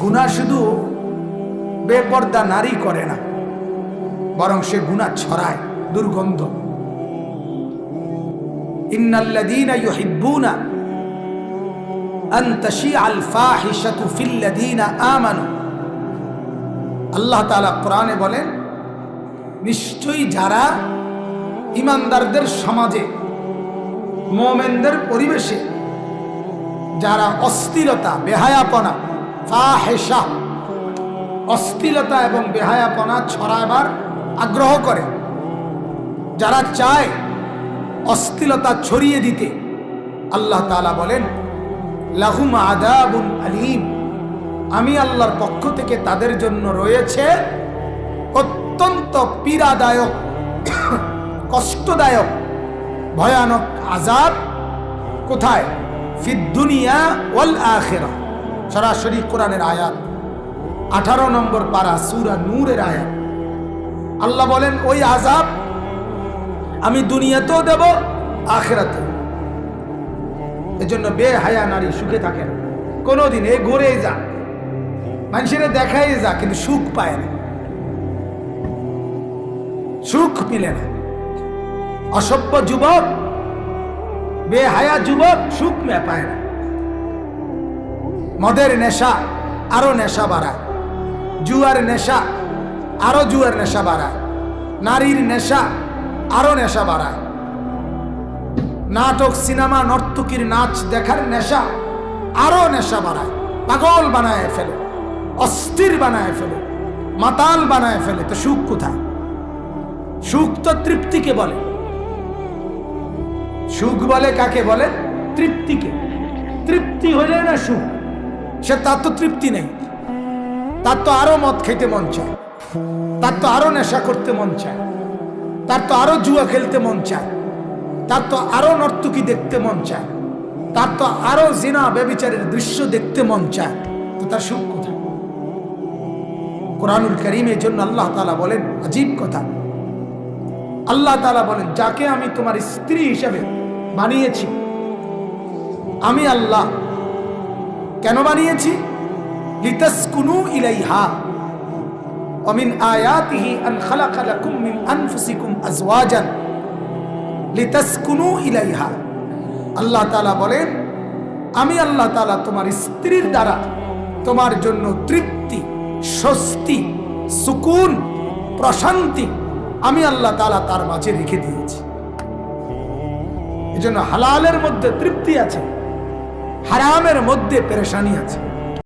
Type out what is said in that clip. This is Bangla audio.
গুণা শুধু বেপর্দা নারী করে না, বরং সে গুণা ছড়ায়, দুর্গন্ধ। ইন্নাল্লাযীনা ইউহিব্বুনা আন তাশিআল ফাহিশাতু ফিল্লাযীনা আমানু। আল্লাহ তাআলা কোরআনে বলেন, নিশ্চয়ই যারা ইমানদারদের সমাজে, মোমেনদের পরিবেশে, যারা অস্থিরতা, বেহায়াপনা ফাহেসা অস্থিরতা এবং বেহায়াপনা ছড়াবার আগ্রহ করে। যারা চায় অস্থিরতা ছড়িয়ে দিতে, আল্লাহ তাআলা বলেন, লাহুম আদাবুন আলিম। আমি আল্লাহর পক্ষ থেকে তাদের জন্য রয়েছে অত্যন্ত পীড়াদায়ক, কষ্টদায়ক, ভয়ানক আজাব কোথায়? ফিদ্দুনিয়া ওয়াল আখেরা সরাসরি কোরআনের আয়াত। আঠারো নম্বর পারা সুরা নূরের আয়াত। আল্লাহ বলেন, ওই আজাব আমি দুনিয়াতেও দেব, আখেরাতেও। এজন্য বেহায়া নারী সুখে থাকে না। কোনোদিন এ ঘুরে যা মানুষের দেখাই যা কিন্তু সুখ পায় না। সুখ মিলে না। অসভ্য যুবক, বেহায়া যুবক সুখ পায় না। মদের নেশা আরও নেশা বাড়ায়। জুয়ার নেশা আরও জুয়ার নেশা বাড়ায়। নারীর নেশা আরও নেশা বাড়ায়। নাটক, সিনেমা, নর্তকীর নাচ দেখার নেশা আরও নেশা বাড়ায়। পাগল বানায় ফেলে, অস্থির বানায় ফেলে, মাতাল বানায় ফেলে। তো সুখ কোথায়? সুখ তো তৃপ্তিকে বলে। সুখ বলে কাকে বলে? তৃপ্তিকে। তৃপ্তি হলে না সুখ? সে তার তো তৃপ্তি নেই। তার তো আরও মদ খেতে মন চায়। তার তো আরও নেশা করতে মন চায়। তার তো আরও জুয়া খেলতে মন চায়। তার তো আরও নর্তকী দেখতে মন চায়। তার তো আরও জিনা ব্যবিচারের দৃশ্য দেখতে মন চায়। তো তার সুখ কোথায়? কোরআনুল করিমের জন্য আল্লাহ তালা বলেন, আজীব কথা। আল্লাহ তালা বলেন, যাকে আমি তোমার স্ত্রী হিসেবে বানিয়েছি, আমি আল্লাহ কেন বানিয়েছি? লিতাসকুনু ইলাইহা। অমিন আয়াতিহি আন খালাকা লাকুম মিন আনফুসিকুম আজওয়াজান। লিতাসকুনু ইলাইহা। আল্লাহ তাআলা বলেন, আমি আল্লাহ তাআলা তোমার স্ত্রীর দ্বারা তোমার জন্য তৃপ্তি, স্বস্তি, সুকুন, প্রশান্তি আমি আল্লাহ তাআলা তার মাঝে রেখে দিয়েছি। এজন্য হালালের মধ্যে তৃপ্তি আছে। হারামের মধ্যে পেরেশানি আছে।